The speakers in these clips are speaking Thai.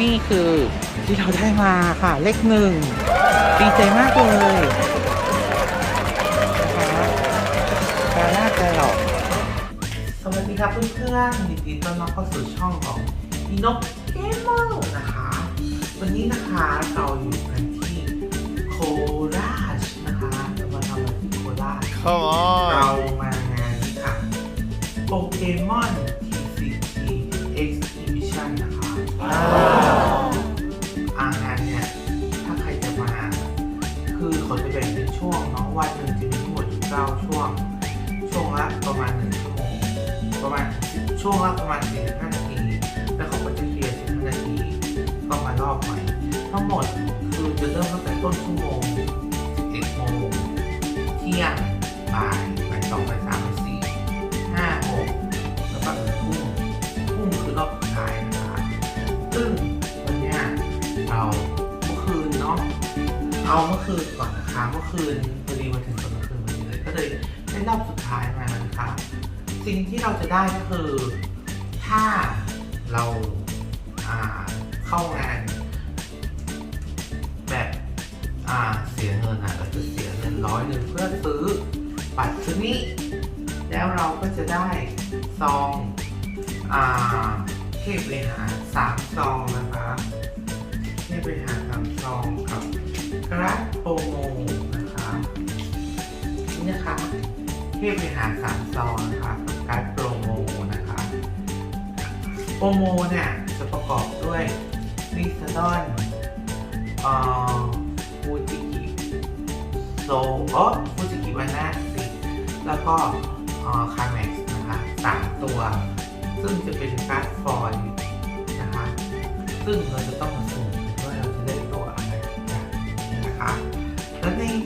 นี่คือที่เราได้มาค่ะ เลขหนึ่งดีใจมากเลยนะคะการน่าจะหรอกสวัสดีครับเพื่อนๆยินดีต้อนรับเข้าสู่ช่องของอีนกเกมเมอร์นะคะ วันนี้นะคะเราอยู่กันที่โคราชนะคะเรามาทำอะไรที่โคราช Come เรา on. มางานนี้ค่ะโปเกมอน อางานเนี่ยถ้าใครจะมา คือเขาจะแบ่งเป็นช่วงเนาะวันหนึ่งจะมีทั้งหมดอยู่9ช่วง ช่วงละประมาณ1ชั่วโมงประมาณช่วงละประมาณ45นาทีแล้วเขาก็จะเคลียร์15นาทีก็มารอบใหม่ทั้งหมดคือจะเริ่มตั้งแต่ต้นชั่วโมง11โมงเที่ยงบ่าย เอาเมื่อคืนก่อนนะคะเมื่อคืนพอดีมาถึงตอนเมื่อคืนพอดีเลยก็เลยได้รอบสุดท้ายมานะคะ สิ่งที่เราจะได้ก็คือ ถ้าเราเข้างานแบบเสียเงินอะเราจะเสียเงินร้อยหนึ่งเพื่อซื้อบัตรชนิดแล้วเราก็จะได้ซองอเทพเลหาสามซองนะคะเทพเลหา ราฟโปรโมนะคะนี่นะคะเทพเลหาสามซองนะคะกับการดโปรโมนะคะโปรโมเนี่ยจะประกอบด้วยลิซาดอนเอ่อฟูจิกิโซเออฟูจิกิวานาสิแล้วก็คาเม็กซ์นะคะสามตัว ซึ่งจะเป็นการ์ดฟอยล์นะคะ ซึ่งเราจะต้องมาสุ่ม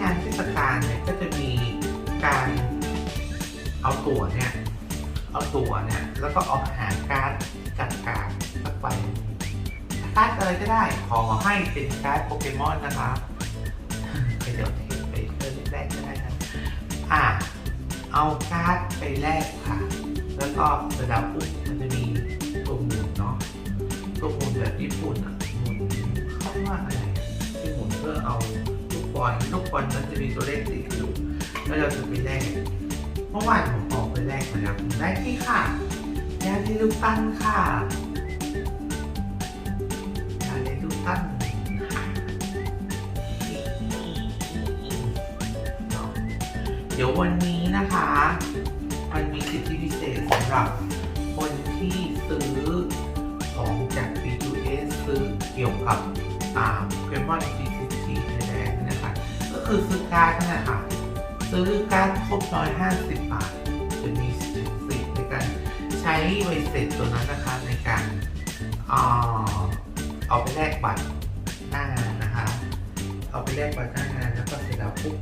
งานเทศกาลเนี่ยก็จะมีการเอาตั๋วเนี่ยเอาตั๋วเนี่ยแล้วก็เอาหาการ์ดจัดการสักใบการ์ดอะไรก็ได้ขอให้เป็นการ์ดโปเกมอนนะคะไปเดี๋ยวเทไปเพิ่มแรกก็ได้นะอะเอาการ์ดไปแลกค่ะ แล้วก็ร็จแล้วปุ๊บมันจะมีตัวหมุนเนาะตัวหมุนแบบญี่ปุ่นอะ บอลลูกบอลนั้นจะมีตัวเลขติดอยู่แล้วเราจะไปแลกเมื่อวานผมออกไปแลกมาแล้วผมได้ที่ค่ะยาที่ลูกตั้นค่ะอะไรทุกท่านเดี๋ยววันนี้นะคะ มันมีสิทธิพิเศษสำหรับคนที่ซื้อของจาก B2S ซื้อเกี่ยวกับอ่าเกมอน คือซื้อการ์ดนั่นแหละค่ะ ซื้อการ์ดครบร้อยห้าสิบบาทจะมีสิทธิ์ในการใช้ใบเสร็จตัวนั้นนะคะในการอ่าเอาไปแลกบัตรหน้างานนะคะ เอาไปแลกบัตรหน้างานแล้วก็เสร็จแล้วปุ๊บ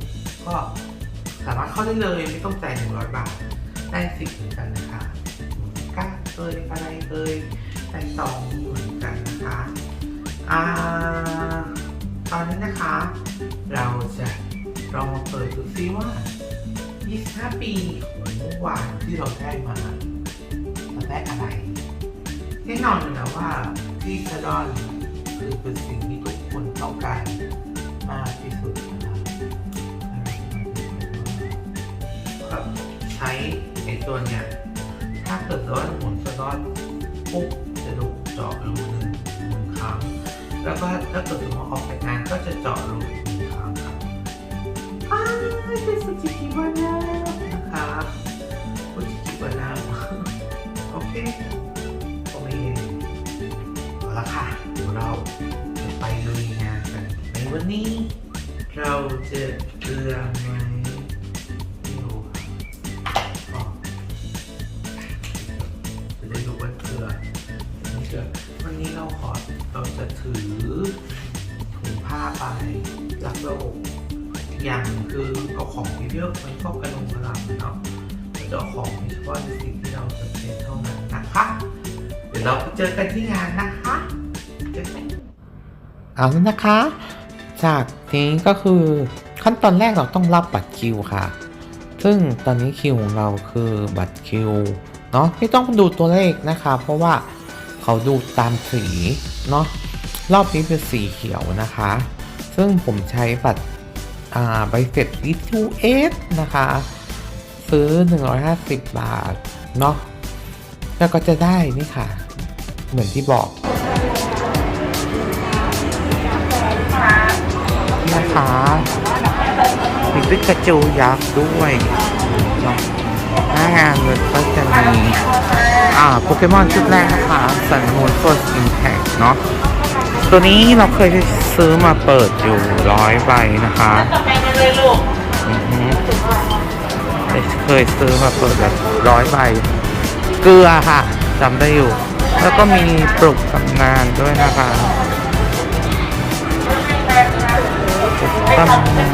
ก็สามารถเข้าได้เลยไม่ต้องจ่ายหนึ่งร้อยบาทได้สิทธิ์เหมือนกันนะคะก้าเอยอะไรเอยได้ซองเหมือนกันนะคะอ่าตอนนี้นะคะ เราจะลองมาเปิดดูซิว่า 25 ปีของเมื่อวานที่เราได้มาเราได้อะไรแน่นอนอยู่นะว่าที่ซาดอนคือเป็นสิ่งที่ทุกคนต้องการมากที่สุดนะครับครับใช้ไอตัวเนี้ยถ้าเกิดว่าหมุนซาดอนปุ๊บจะดูเจาะรูหนึ่งหนึ่งครั้งแล้วก็ถ้าเกิดสมมติออกจากงานก็จะเจาะรูอีก เป็นสุจิกิวานานะคะสุจิกิวานาโอเคตรงนี้เอาละค่ะเดี๋ยวเราจะไปลุยงานกันในวันนี้ เราจะเกลือไหมไม่รู้ค่ะก็จะได้รู้ว่าเกลือนี่เกลือวันนี้เราขอเราจะถือถุงผ้าไปรักโลก อย่างคือเอาของที่เยอะมันก็กระลงกระลำเนาะเราจะเอาของเฉพาะในสิ่งที่เราจำเป็นเท่านั้นนะคะ เดี๋ยวเราเจอกันที่งานนะคะเจอกันเอาแล้วนะคะ จากนี้ก็คือขั้นตอนแรกเราต้องรับบัตรคิวค่ะ ซึ่งตอนนี้คิวของเราคือบัตรคิวเนาะไม่ต้องดูตัวเลขนะคะ เพราะว่าเขาดูตามสีเนาะรอบนี้เป็นสีเขียวนะคะ ซึ่งผมใช้บัตร ใบเสร็จ E2S นะคะ ซื้อ 150 บาท เนาะแล้วก็จะได้นี่ค่ะ เหมือนที่บอกนะคะมีปิกาจูยักษ์ด้วยเนาะหน้างานเลยก็จะมีอ่าโปเกมอนชุดแรกนะคะสันมูน First Impact เนาะ ตัวนี้เราเคยซื้อมาเปิดอยู่ร้อยใบนะคะอือฮึเคยซื้อมาเปิดแบบร้อยใบ เกลือค่ะจำได้อยู่ แล้วก็มีปลุกตำนานด้วยนะคะปลุกตำนาน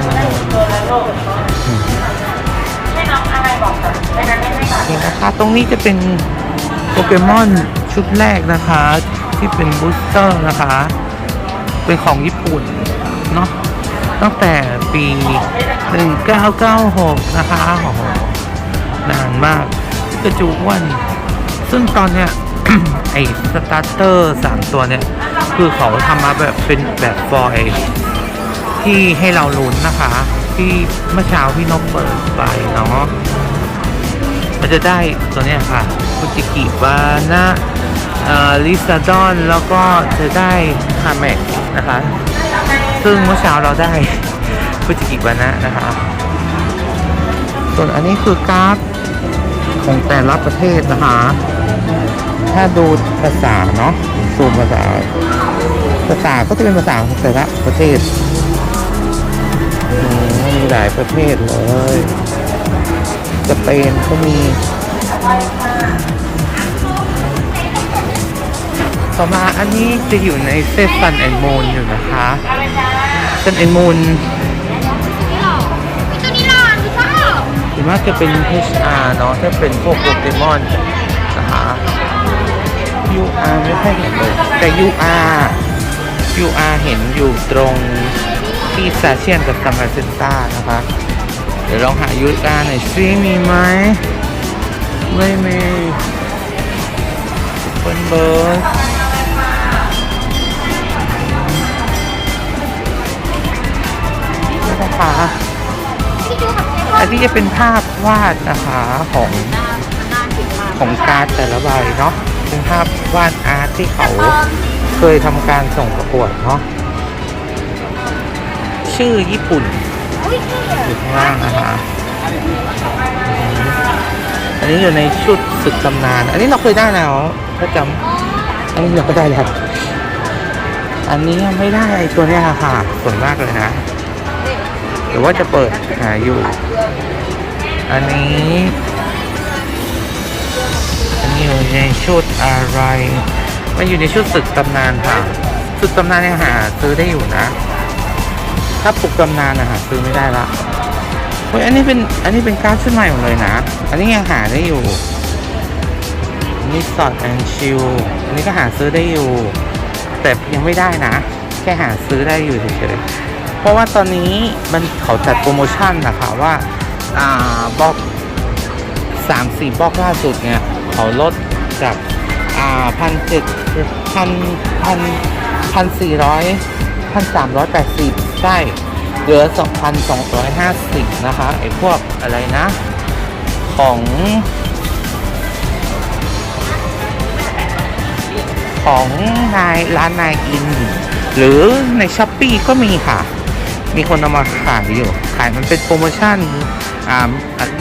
นี่นะคะตรงนี้จะเป็นโปเกมอนชุดแรกนะคะ ที่เป็นบูสเตอร์นะคะ เป็นของญี่ปุ่นเนาะตั้งแต่ปี 1996 นะคะโอ้โหนานมากกระจูอ้วนซึ่งตอนเนี้ย ไอ้สตาร์เตอร์สามตัวเนี่ย คือเขาทำมาแบบเป็นแบบฟอยที่ให้เราลุ้นนะคะ ที่เมื่อเช้าพี่นกเปิดไปเนาะมันจะได้ตัวเนี้ยค่ะคุจิกิวานะ ลิซาดอนแล้วก็จะได้ฮาเมกนะคะ ซึ่งเมื่อเช้าเราได้คุจิกิวานะนะคะ ส่วนอันนี้คือการ์ดของแต่ละประเทศนะคะ ถ้าดูภาษาเนาะซูมภาษา ภาษาก็จะเป็นภาษาของแต่ละประเทศมมีหลายประเทศเลยสเปนก็มี ต่อมาอันนี้จะอยู่ในเซตซันแอนโมนอยู่นะคะซันแอนโมนตัวนี้หล่อว่าจะเป็น HR เนาะถ้าเป็นพวกโปเกมอนนะคะ UR ไม่ค่อยเห็นเลย แต่ UR UR เห็นอยู่ตรงที่ซาเชียนกับซัมมาเซนต้านะคะ เดี๋ยวลองหา UR หน่อยซิมีไหมไม่มีเปิ นะคะอันนี้จะเป็นภาพวาดนะคะของของการแต่ละใบเนาะเป็นภาพวาดอาร์ตที่เขาเคยทำการส่งประกวดเนาะชื่อญี่ปุ่นอยู่ข้างล่างนะคะอันนี้อยู่ในชุดศึกตำนาน อันนี้เราเคยได้แล้วถ้าจำอันนี้เราก็ได้แล้วอันนี้ไม่ได้ตัวนี้ค่ะส่วนมากเลยนะ หรือว่าจะเปิดหาอยู่ อันนี้ อันนี้อยู่ในชุดอะไรมันอยู่ในชุดศึกตำนานค่ะศึกตำนานยังหาซื้อได้อยู่นะ ถ้าปลุกตำนานอะหาซื้อไม่ได้ละเฮ้ยอันนี้เป็นอันนี้เป็นการชุดใหม่หมดเลยนะ อันนี้ยังหาได้อยู่อันนี้สอดแอนชิลอันนี้ก็หาซื้อได้อยู่ แต่ยังไม่ได้นะ แค่หาซื้อได้อยู่เฉยๆ เพราะว่าตอนนี้มันเขาจัดโปรโมชั่นนะคะว่าอ่าบล็อกสามสี่บล็อกล่าสุดเนี่ยเขาลดจากอ่าพันเจ็ดพันพันพันสี่ร้อยพันสามร้อยแปดสิบใช่เหลือสองพันสองร้อยห้าสิบนะคะไอ้พวกอะไรนะ ของของนายร้านนายอิน หรือในช้อปปีก็มีค่ะ มีคนเอามาขายอยู่ ขายมันเป็นโปรโมชั่นอ่า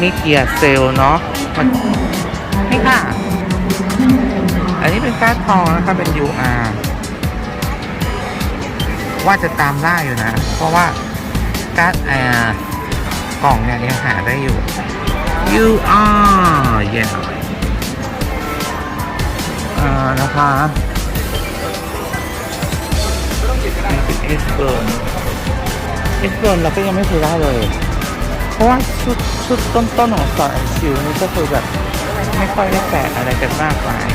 มิเกียเซลเนาะมันนี่ค่ะ อันนี้เป็นการ์ดทองนะครับเป็น UR ว่าจะตามล่าอยู่นะ เพราะว่าการ์ดอ่ากล่องเนี่ยยังหาได้อยู่ UR yeah อ่านะคะเป็น S เบิร์ น S เบิร์นเราก็ยังไม่เคยได้เลย เพราะว่าชุดชุดต้นๆของสอนชิวนี่ก็คือแบบไม่ค่อยได้แปะอะไรกันมากมาย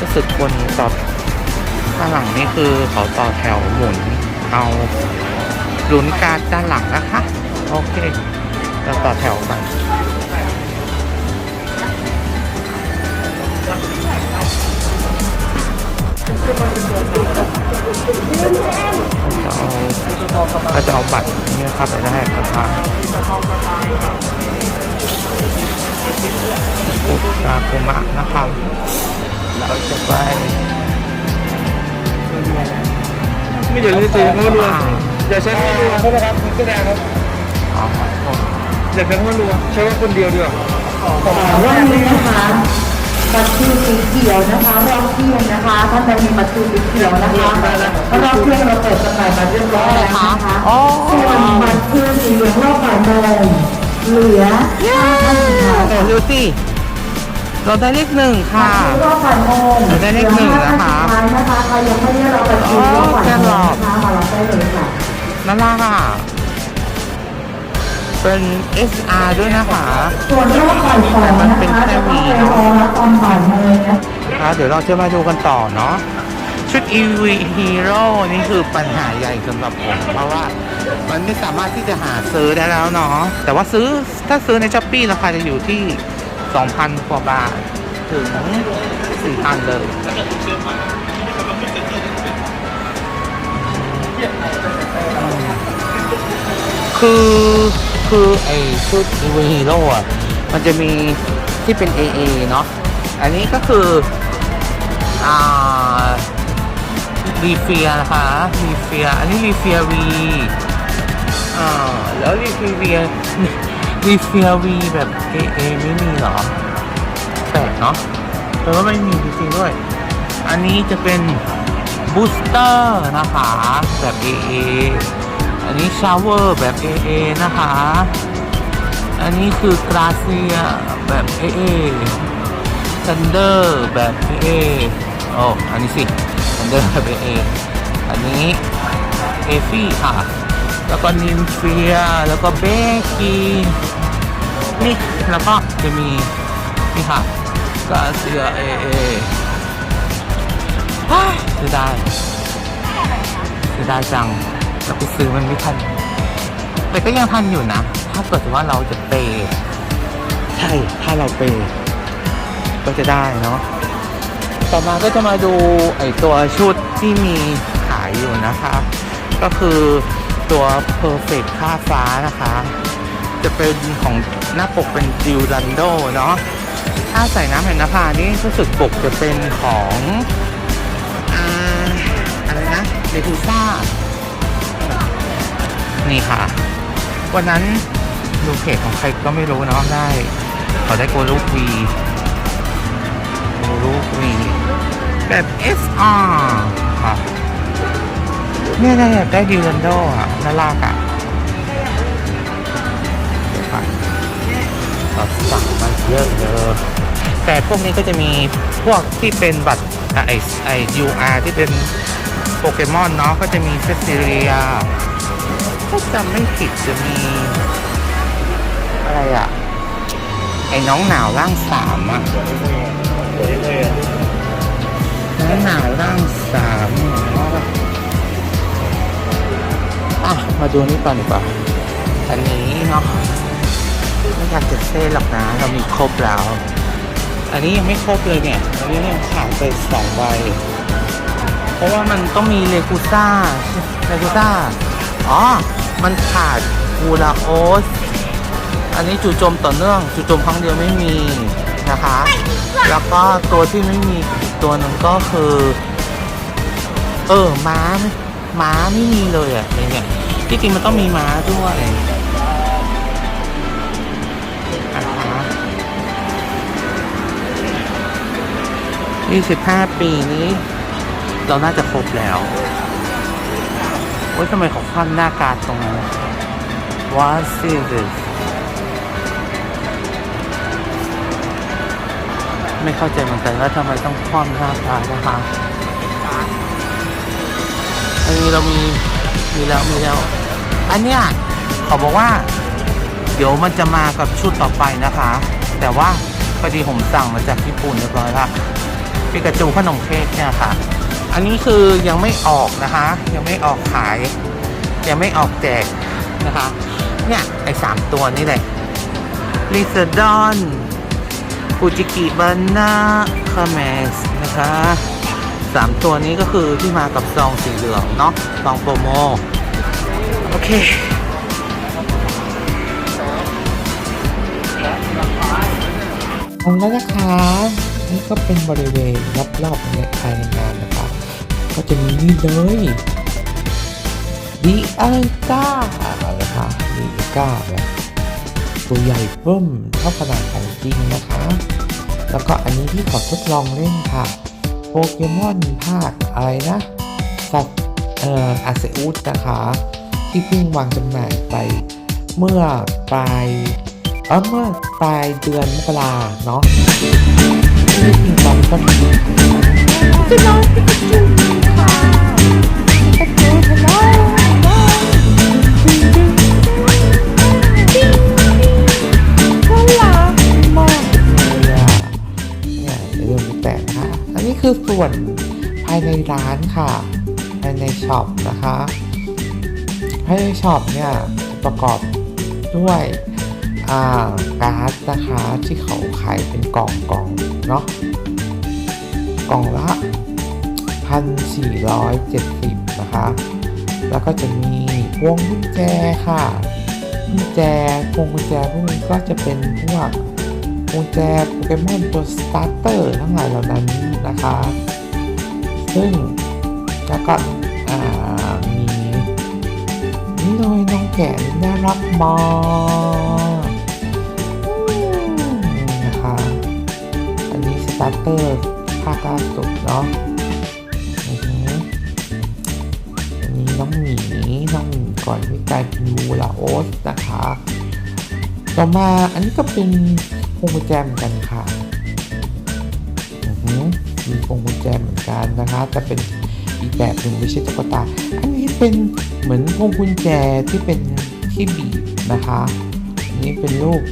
รู้สึกคนต่อด้านหลังนี่คือเขาต่อแถวหมุน เอาลุ้นการดด้านหลังนะคะ โอเค เราต่อแถวกัน ก็จะเอาบัตรเนี่ยเข้าไปได้นะครับอุตาคุมะนะครับ เราจะไปไม่เดี๋ยวจะเจอเขารัวอย่าใช้คำว่ารัวเพราะว่าครับคุณแสดงครับอ๋อครับผมอย่าใช้คำว่ารัวใช้ว่าคนเดียวดีกว่าวันนี้นะคะ บัตรคิวสีเขียวนะคะรอบเที่ยงนะคะท่านใดมีบัตรคิวสีเขียวนะคะรอบเที่ยงเราเปิดจำหน่ายมาเรียบร้อยแล้วนะคะส่วนบัตรคิวสีเหลืองรอบบ่ายโมงเหลือห้าท่านสุดท้ายโอ้ดูสิเราได้เลขหนึ่งค่ะรอบบ่ายโมงเราได้เลขหนึ่งนะคะเหลือห้าท่านสุดท้ายนะคะใครยังไม่ได้รับบัตรคิวรอบบ่ายโมงนะคะมารับได้เลยค่ะน่ารักอะ เป็น SR ด้วยนะคะส่วนรอบบ่ายสองนะคะจะต้องไปรอรับตอนบ่ายโมงนะครับเดี๋ยวเราจะมาดูกันต่อเนาะชุด EV Hero นี่คือปัญหาใหญ่สำหรับผม เพราะว่ามันไม่สามารถที่จะหาซื้อได้แล้วเนาะแต่ว่าซื้อถ้าซื้อในช้อปปี้ราคาจะอยู่ที่ 2,000กว่าบาท ถึง 4,000 เลยคือ คือไอชุด EV Hero อะมันจะมีที่เป็น AA เนาะอันนี้ก็คือ อ่ารีเฟียนะคะรีเฟีย อันนี้รีเฟียวีอ่าแล้วรีเฟียวีรีเฟียวีแบบ AA ไม่มีหรอแปลกเนาะแปลว่าไม่มีจริงๆด้วย อันนี้จะเป็นบูสเตอร์นะคะแบบ AA อันนี้ชาวเวอร์แบบ AA นะคะ อันนี้คือกราเซียแบบ AA ทันเดอร์แบบ AA โอ้อันนี้สิทันเดอร์แบบ AA อันนี้เอฟี่ค่ะ แล้วก็นิมเฟีย แล้วก็เบกีนี่แล้วก็จะมีนี่ค่ะกาเซีย AA ฮ้ยซื้อได้ซื้ได้จัง แต่กูซื้อมันไม่ทัน แต่ก็ยังทันอยู่นะ ถ้าเกิดว่าเราจะเปย์ใช่ถ้าเราเปย์ก็จะได้เนาะต่อมาก็จะมาดูไอตัวชุดที่มีขายอยู่นะคะ ก็คือตัว Perfect ค่าฟ้านะคะ จะเป็นของหน้าปกเป็นจิวรันโดเนาะถ้าใส่น้ำเห็นนภานี่รู้สึกปกจะเป็นของอ่าอะไรนะเดทูซ่า นี่ค่ะ วันนั้นดูเพจของใครก็ไม่รู้เนาะได้เขาได้โกลูกวีโกลูกวีแบบ SR ค่ะเนี่ยได้ได้ดิวันโดอะน่ารักอะเดี๋ยวก่อนเราสั่งมาเยอะเลยแต่พวกนี้ก็จะมีพวกที่เป็นบัตรไอไอไอ UR ที่เป็นโปเกมอนเนาะก็จะมีเซซิเลีย ถ้าจำไม่ผิดจะมี อะไรอะ ไอ้น้องหนาวร่างสามอะน้องหนาวร่างสามอะ มาดูนี่ก่อนดีกว่า อันนี้เนาะไม่อยากจะเซ่หรอกนะ เรามีครบแล้ว อันนี้ยังไม่ครบเลยเนี่ย อันนี้ยังขาดไปสองใบ เพราะว่ามันต้องมีเลกูซ่าเลกูซ่า อ๋อ มันขาดกูลาโอส อันนี้จู่โจมต่อเนื่องจู่โจมครั้งเดียวไม่มีนะคะ แล้วก็ตัวที่ไม่มีอีกตัวหนึ่งก็คือ เออม้าม้าไม่มีเลยอะในเนี่ยที่จริงมันต้องมีม้าด้วยนะคะ25ปีนี้ เราน่าจะครบแล้ว โอ๊ยทำไมเขาคว่ำหน้าการ์ดตรงนั้น What is this ไม่เข้าใจเหมือนกันว่าทำไมต้องคว่ำหน้ากาดนะคะอันนี้เรามีมีแล้วมีแล้ว อันเนี้ยเขาบอกว่า เดี๋ยวมันจะมากับชุดต่อไปนะคะ แต่ว่าพอดีผมสั่งมาจากญี่ปุ่นเรียบร้อยแล้วปิกาจูขนมเค้กเนี่ยค่ะ อันนี้คือยังไม่ออกนะคะ ยังไม่ออกขาย ยังไม่ออกแจกนะคะ เนี่ย ไอ้สามตัวนี่แหละลิซดอนฟูจิกิบานาคาเมสนะคะสามตัวนี้ก็คือที่มากับซองสีเหลืองเนาะซองโปรโมโอเคเอาแล้วนะคะ นี่ก็เป็นบริเวณรอบๆในภายในงานนะ ก็จะมีนี่เลยดีอัลก้านะคะดีอัลก้าแบบตัวใหญ่เบิ่มเท่าขนาดของจริงนะคะ แล้วก็อันนี้ที่ขอทดลองเล่นค่ะ โปเกมอนภาคอะไรนะสัตว์เอ่ออาเซอุสนะคะ ที่เพิ่งวางจำหน่ายไปเมื่อปลายเออเมื่อปลายเดือนมกราเนาะที่จริงตอนนี้ก็จะ เดี๋ยวมิกแต่งค่ะอันนี้คือส่วนภายในร้านค่ะ ภายในช็อปนะคะ ภายในช็อปเนี่ยประกอบด้วยาการ์ดนะคะที่เขาขายเป็นกล่องกล่องๆเนาะกล่องละ 1,470 นะคะ แล้วก็จะมีพวงกุญแจค่ะกุญแจพวงกุญแจพวกนี้ก็จะเป็นพวกกุญแจโปเกมอนตัวสตาร์เตอร์ทั้งหลายเหล่านั้นนะคะ ซึ่งแล้วก็มีนี่เลยน้องแกะนี่น่ารักมากอืมนะคะ อันนี้สตาร์เตอร์ภาคล่าสุดเนาะ น้องหมีน้องหมีก่อนที่กลายเป็นมูลาโอสนะคะ ต่อมาอันนี้ก็เป็นพวงกุญแจเหมือนกันค่ะมีพวงกุญแจเหมือนกันนะคะแต่เป็นอีกแบบหนึ่งไม่ใช่ตุ๊กตา อันนี้เป็นเหมือนพวงกุญแจที่เป็นที่บีบนะคะอันนี้เป็นรูป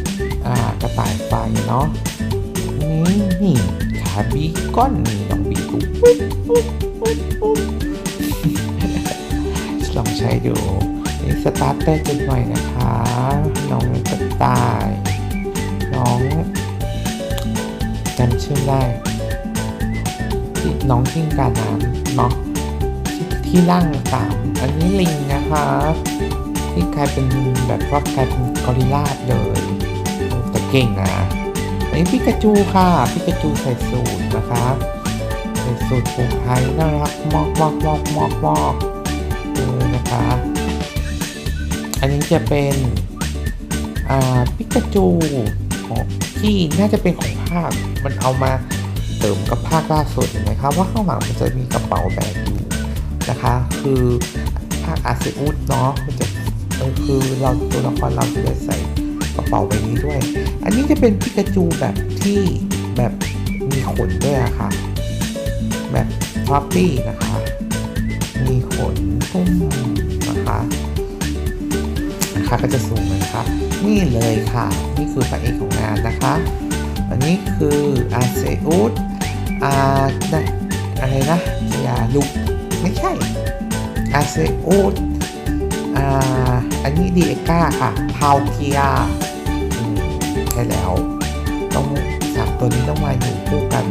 กระต่ายไฟเนาะนี่นี่ขาบีก้อนนี่ลองบีดู ใช้ดูนี่สตาร์เตอร์กันหน่อยนะคะ น้องกระต่าย น้องจำชื่อได้ที่น้องทิ้งการน้ำเนาะที่ร่างตามอันนี้ลิงนะคะที่กลายเป็นแบบว่ากลายเป็นกอริลลาเลยแต่เก่งนะอันนี้ปิกาจูค่ะปิกาจูใส่สูตรนะคะใส่สูตรผูกไทยน่ารักมอกมอกมอกมอกมอกเคะอันนี้จะเป็นปิกาจูของที่น่าจะเป็นของภาค มันเอามาเสริมกับภาคล่าสุดเห็นไหมคะว่าข้างหลังมันจะมีกระเป๋าแบกอยู่นะคะ คือภาคอาเซอุสเนาะมันจะคือเราตัวละครเราจะใส่กระเป๋าใบนี้ด้วย อันนี้จะเป็นปิกาจูแบบที่แบบมีขนด้วยอะค่ะแบบฟลอปปี้นะคะ มีขนตุ้มนะคะนะคะก็จะสูงเลยค่ะนี่เลยค่ะ นี่คือพระเอกของงานนะคะ อันนี้คืออาเซอุสอานอะไรนะยาลุกไม่ใช่อาเซอุสอ่าอันนี้ดีเอก้าค่ะพาวเกียอืมใช่แล้ว ต้องสามตัวนี้ต้องมาอยู่คู่กัน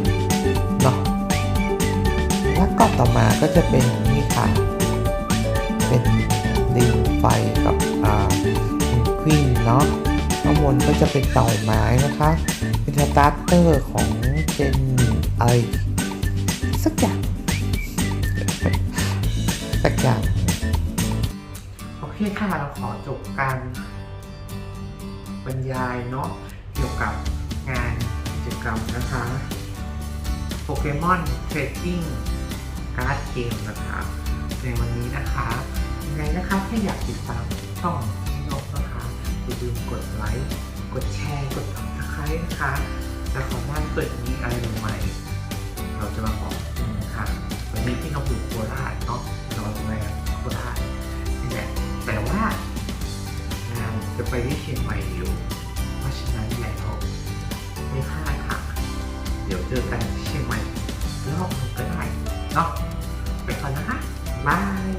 แล้วก็ต่อมาก็จะเป็นนี่ค่ะ เป็นดินไฟกับอ่าควีนเนาะข้างบนก็จะเป็นเต่าไม้นะคะ เป็นสตาร์เตอร์ของเจนอะไรสักอย่างสักอย่างโอเคค่ะเราขอจบการบรรยายเนาะเกี่ยวกับงานกิจกรรมนะคะโปเกมอนเทรดดิ้ง การ์ดเกมนะคะในวันนี้นะคะยังไงนะคะถ้าอยากติดตามช่องนกนะคะอย่าลืมกดไลค์กดแชร์กดติดตามนะคะแล้วขอบ้านเปิดมีอะไรใหม่เราจะมาบอกคุณนะคะวันนี้พี่นกอยู่โคราชเนาะเราจะมาโคราชนี่แหละแต่ว่างานจะไปที่เชียงใหม่อยู่เพราะฉะนั้นแล้วไม่พลาดค่ะ เดี๋ยวเจอกันเชียงใหม่รอบหนึงก็ได้ เนาะไปก่อนนะคะบาย